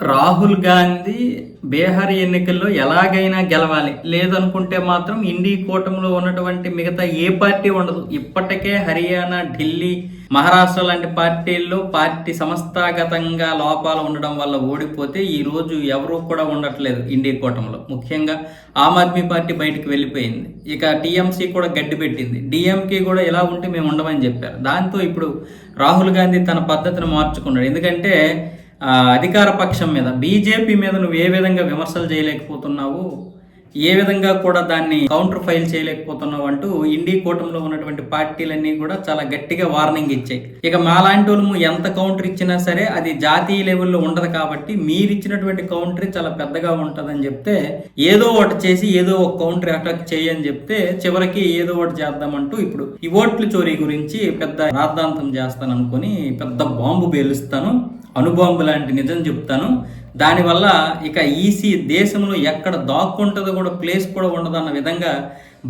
రాహుల్ గాంధీ బీహార్ ఎన్నికల్లో ఎలాగైనా గెలవాలి. లేదనుకుంటే మాత్రం ఇండి కూటమిలో ఉన్నటువంటి మిగతా ఏ పార్టీ ఉండదు. ఇప్పటికే హర్యానా ఢిల్లీ మహారాష్ట్ర లాంటి పార్టీల్లో పార్టీ సంస్థాగతంగా లోపాలు ఉండడం వల్ల ఓడిపోతే ఈ రోజు ఎవరూ కూడా ఉండట్లేదు ఇండి కూటమిలో. ముఖ్యంగా ఆమ్ ఆద్మీ పార్టీ బయటికి వెళ్ళిపోయింది. ఇక టీఎంసీ కూడా గడ్డి పెట్టింది. డిఎంకే కూడా ఇలా ఉంటే మేము ఉండమని చెప్పారు. దాంతో ఇప్పుడు రాహుల్ గాంధీ తన పద్ధతిని మార్చుకున్నాడు. ఎందుకంటే అధికార పక్షం మీద బీజేపీ మీద నువ్వు ఏ విధంగా విమర్శలు చేయలేకపోతున్నావు ఏ విధంగా కూడా దాన్ని కౌంటర్ ఫైల్ చేయలేకపోతున్నావు అంటూ ఇండీ కూటమిలో ఉన్నటువంటి పార్టీలన్నీ కూడా చాలా గట్టిగా వార్నింగ్ ఇచ్చాయి. ఇక మాలాంటి వాళ్ళు ఎంత కౌంటర్ ఇచ్చినా సరే అది జాతీయ లెవెల్లో ఉండదు కాబట్టి మీరు ఇచ్చినటువంటి కౌంటర్ చాలా పెద్దగా ఉంటుందని చెప్తే ఏదో ఒకటి చేసి ఏదో ఒక కౌంటర్ అటాక్ చేయని చెప్తే చివరికి ఏదో ఒకటి చేద్దామంటూ ఇప్పుడు ఈ ఓట్ల చోరీ గురించి పెద్ద రాద్ధాంతం చేస్తాను అనుకుని పెద్ద బాంబు పేలుస్తాను. అనుభవం లాంటి నిజం చెప్తాను. దానివల్ల ఇక ఈసీ దేశంలో ఎక్కడ దాక్కుంటుందో కూడా ప్లేస్ కూడా ఉండదన్న విధంగా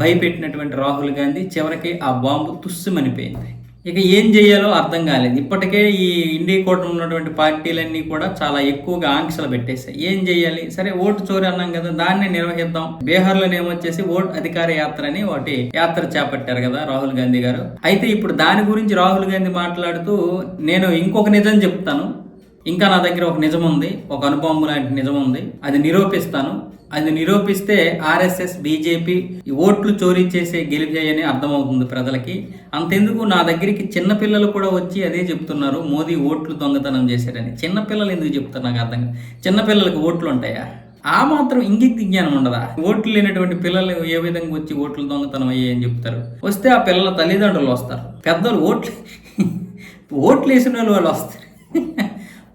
భయపెట్టినటువంటి రాహుల్ గాంధీ చివరికి ఆ బాంబు తుస్సుమనిపోయింది. ఇక ఏం చేయాలో అర్థం కాలేదు. ఇప్పటికే ఈ ఇండియా కూటమి ఉన్నటువంటి పార్టీలన్నీ కూడా చాలా ఎక్కువగా ఆంక్షలు పెట్టేశాయి. ఏం చేయాలి? సరే ఓటు చోరీ అన్నాం కదా దాన్ని నిర్వహిద్దాం. బీహార్లో ఏమొచ్చేసి ఓట్ అధికార యాత్ర అని ఒకటి యాత్ర చేపట్టారు కదా రాహుల్ గాంధీ గారు. అయితే ఇప్పుడు దాని గురించి రాహుల్ గాంధీ మాట్లాడుతూ నేను ఇంకొక నిజం చెప్తాను. ఇంకా నా దగ్గర ఒక నిజం ఉంది ఒక అనుభవం లాంటి నిజం ఉంది అది నిరూపిస్తాను. అది నిరూపిస్తే ఆర్ఎస్ఎస్ బీజేపీ ఓట్లు చోరీ చేసే గెలిచాయని అర్థమవుతుంది ప్రజలకి. అంతెందుకు నా దగ్గరికి చిన్నపిల్లలు కూడా వచ్చి అదే చెప్తున్నారు మోదీ ఓట్లు దొంగతనం చేశారని చిన్నపిల్లలు ఎందుకు చెప్తారు నాకు అర్థం చిన్నపిల్లలకు చిన్నపిల్లలకి ఓట్లు ఉంటాయా? ఆ మాత్రం ఇంగిత జ్ఞానం ఉండదా? ఓట్లు లేనటువంటి పిల్లలు ఏ విధంగా వచ్చి ఓట్లు దొంగతనం అయ్యాయని చెప్తారు? వస్తే ఆ పిల్లల తల్లిదండ్రులు వస్తారు. పెద్దలు ఓట్లు ఓట్లు వేసిన వాళ్ళు వాళ్ళు వస్తారు.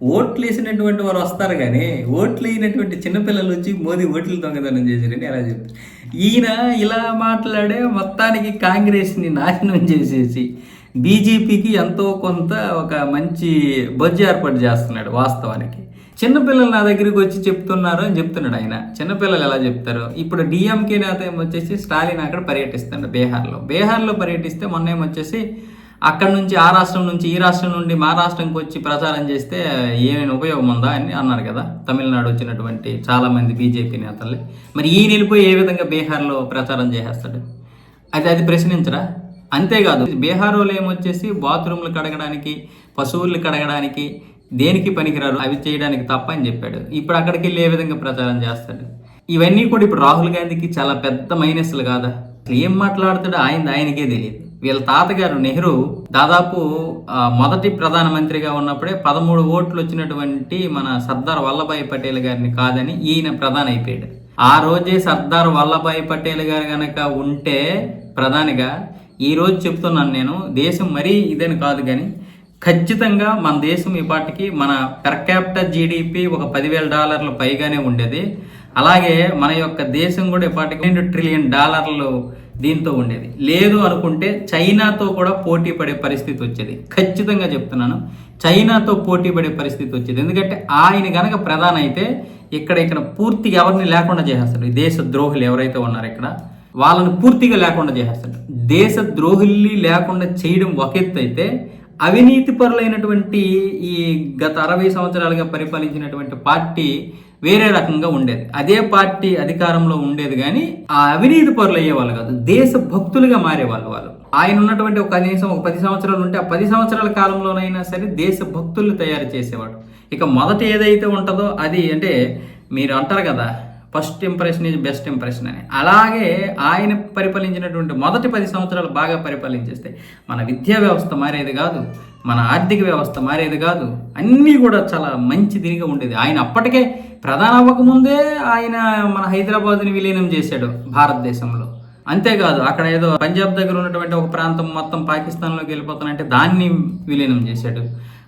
ఓట్లు వేసినటువంటి వారు వస్తారు కానీ ఓట్లు వేయినటువంటి చిన్నపిల్లలు వచ్చి మోదీ ఓట్లు దొంగతనం చేశారని ఎలా చెప్తారు? ఈయన ఇలా మాట్లాడే మొత్తానికి కాంగ్రెస్ని నాశనం చేసేసి బీజేపీకి ఎంతో కొంత ఒక మంచి బజ్జు ఏర్పాటు చేస్తున్నాడు వాస్తవానికి. చిన్నపిల్లలు నా దగ్గరికి వచ్చి చెప్తున్నారు అని చెప్తున్నాడు ఆయన. చిన్నపిల్లలు ఎలా చెప్తారు? ఇప్పుడు డిఎంకే నేత ఏమొచ్చేసి స్టాలిన్ అక్కడ పర్యటిస్తాడు బీహార్లో. బీహార్లో పర్యటిస్తే మొన్న ఏమొచ్చేసి అక్కడ నుంచి ఆ రాష్ట్రం నుంచి ఈ రాష్ట్రం నుండి మా రాష్ట్రంకి వచ్చి ప్రచారం చేస్తే ఏమైనా ఉపయోగం ఉందా అని అన్నారు కదా. తమిళనాడు వచ్చినటువంటి చాలామంది బీజేపీ నేతలు మరి ఈ నిలిపోయి ఏ విధంగా బీహార్లో ప్రచారం చేసేస్తాడు? అది అది ప్రశ్నించరా? అంతేకాదు బీహార్ వాళ్ళు ఏమొచ్చేసి బాత్రూమ్లు కడగడానికి పశువులు కడగడానికి దేనికి పనికిరారు? అవి చేయడానికి తప్ప అని చెప్పాడు. ఇప్పుడు అక్కడికి వెళ్ళి ఏ విధంగా ప్రచారం చేస్తాడు? ఇవన్నీ కూడా ఇప్పుడు రాహుల్ గాంధీకి చాలా పెద్ద మైనస్లు కాదా? ఏం మాట్లాడతాడో ఆయన ఆయనకే తెలియదు. వీళ్ళ తాతగారు నెహ్రూ దాదాపు మొదటి ప్రధానమంత్రిగా ఉన్నప్పుడే పదమూడు ఓట్లు వచ్చినటువంటి మన సర్దార్ వల్లభాయ్ పటేల్ గారిని కాదని ఈయన ప్రధాని అయిపోయాడు. ఆ రోజే సర్దార్ వల్లభాయ్ పటేల్ గారు కనుక ఉంటే ప్రధానిగా ఈ రోజు చెప్తున్నాను నేను దేశం మరీ ఇదని కాదు కానీ ఖచ్చితంగా మన దేశం ఇప్పటికి మన పెర్ క్యాపిటల్ జీడిపి ఒక పదివేల డాలర్ల పైగానే ఉండేది. అలాగే మన యొక్క దేశం కూడా ఇప్పటికి రెండు ట్రిలియన్ డాలర్లు దీంతో ఉండేది. లేదు అనుకుంటే చైనాతో కూడా పోటీ పడే పరిస్థితి వచ్చేది. ఖచ్చితంగా చెప్తున్నాను చైనాతో పోటీ పడే పరిస్థితి వచ్చేది. ఎందుకంటే ఆయన గనక ప్రధాన అయితే ఇక్కడ ఇక్కడ పూర్తిగా ఎవరిని లేకుండా చేసేస్తాడు. ఈ దేశ ద్రోహులు ఎవరైతే ఉన్నారో ఇక్కడ వాళ్ళని పూర్తిగా లేకుండా చేసేస్తాడు. దేశ ద్రోహుల్ని లేకుండా చేయడం ఒక ఎత్తు అయితే అవినీతి పరులైనటువంటి ఈ గత అరవై సంవత్సరాలుగా పరిపాలించినటువంటి పార్టీ వేరే రకంగా ఉండేది. అదే పార్టీ అధికారంలో ఉండేది కానీ ఆ అవినీతి పరులు అయ్యేవాళ్ళు కాదు. దేశ భక్తులుగా మారేవాళ్ళు వాళ్ళు. ఆయన ఉన్నటువంటి ఒక కనీసం ఒక పది సంవత్సరాలు ఉంటే ఆ పది సంవత్సరాల కాలంలోనైనా సరే దేశ భక్తులు తయారు చేసేవాడు. ఇక మొదట ఏదైతే ఉంటుందో అది అంటే మీరు అంటారు కదా first impression is best impression అని. అలాగే ఆయన పరిపాలించినటువంటి మొదటి పది సంవత్సరాలు బాగా పరిపాలించేస్తే మన విద్యా వ్యవస్థ మారేది కాదు. మన ఆర్థిక వ్యవస్థ మారేది కాదు. అన్నీ కూడా చాలా మంచి దినిగా ఉండేది. ఆయన అప్పటికే ప్రధాన అవ్వకముందే ఆయన మన హైదరాబాద్ని విలీనం చేశాడు భారతదేశంలో. అంతేకాదు అక్కడ ఏదో పంజాబ్ దగ్గర ఉన్నటువంటి ఒక ప్రాంతం మొత్తం పాకిస్తాన్లోకి వెళ్ళిపోతానంటే దాన్ని విలీనం చేశాడు.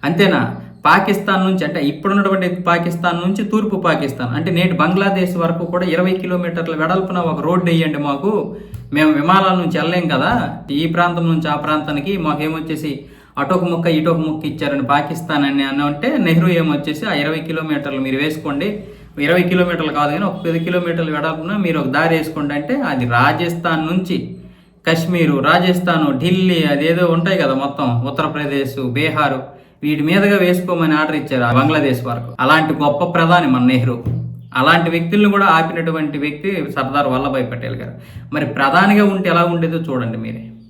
అంతేనా? పాకిస్తాన్ నుంచి అంటే ఇప్పుడున్నటువంటి పాకిస్తాన్ నుంచి తూర్పు పాకిస్తాన్. అంటే నేటి బంగ్లాదేశ్ వరకు కూడా ఇరవై కిలోమీటర్ల వెడల్పున ఒక రోడ్డు వేయండి మాకు. మేము విమానాల నుంచి వెళ్ళలేం కదా? ఈ ప్రాంతం నుంచి ఆ ప్రాంతానికి మాకేమొచ్చేసి అటొక ముక్క ఇటొక ముక్క ఇచ్చారని పాకిస్తాన్ అని అని అంటే నెహ్రూ ఏమొచ్చేసి ఆ ఇరవై కిలోమీటర్లు మీరు వేసుకోండి. ఇరవై కిలోమీటర్లు కాదు కానీ ఒక పది కిలోమీటర్లు వెడల్పున మీరు ఒక దారి వేసుకోండి. అంటే అది రాజస్థాన్ నుంచి కాశ్మీరు రాజస్థాను ఢిల్లీ అదేదో ఉంటాయి కదా మొత్తం ఉత్తరప్రదేశ్ బీహారు. వీటి మీదుగా వేసుకోమని ఆర్డర్ ఇచ్చారు ఆ బంగ్లాదేశ్ వరకు. అలాంటి గొప్ప ప్రధాని మన నెహ్రూ. అలాంటి వ్యక్తులను కూడా ఆపినటువంటి వ్యక్తి సర్దార్ వల్లభాయ్ పటేల్ గారు. మరి ప్రధానిగా ఉంటే ఎలా ఉండేదో చూడండి మీరే.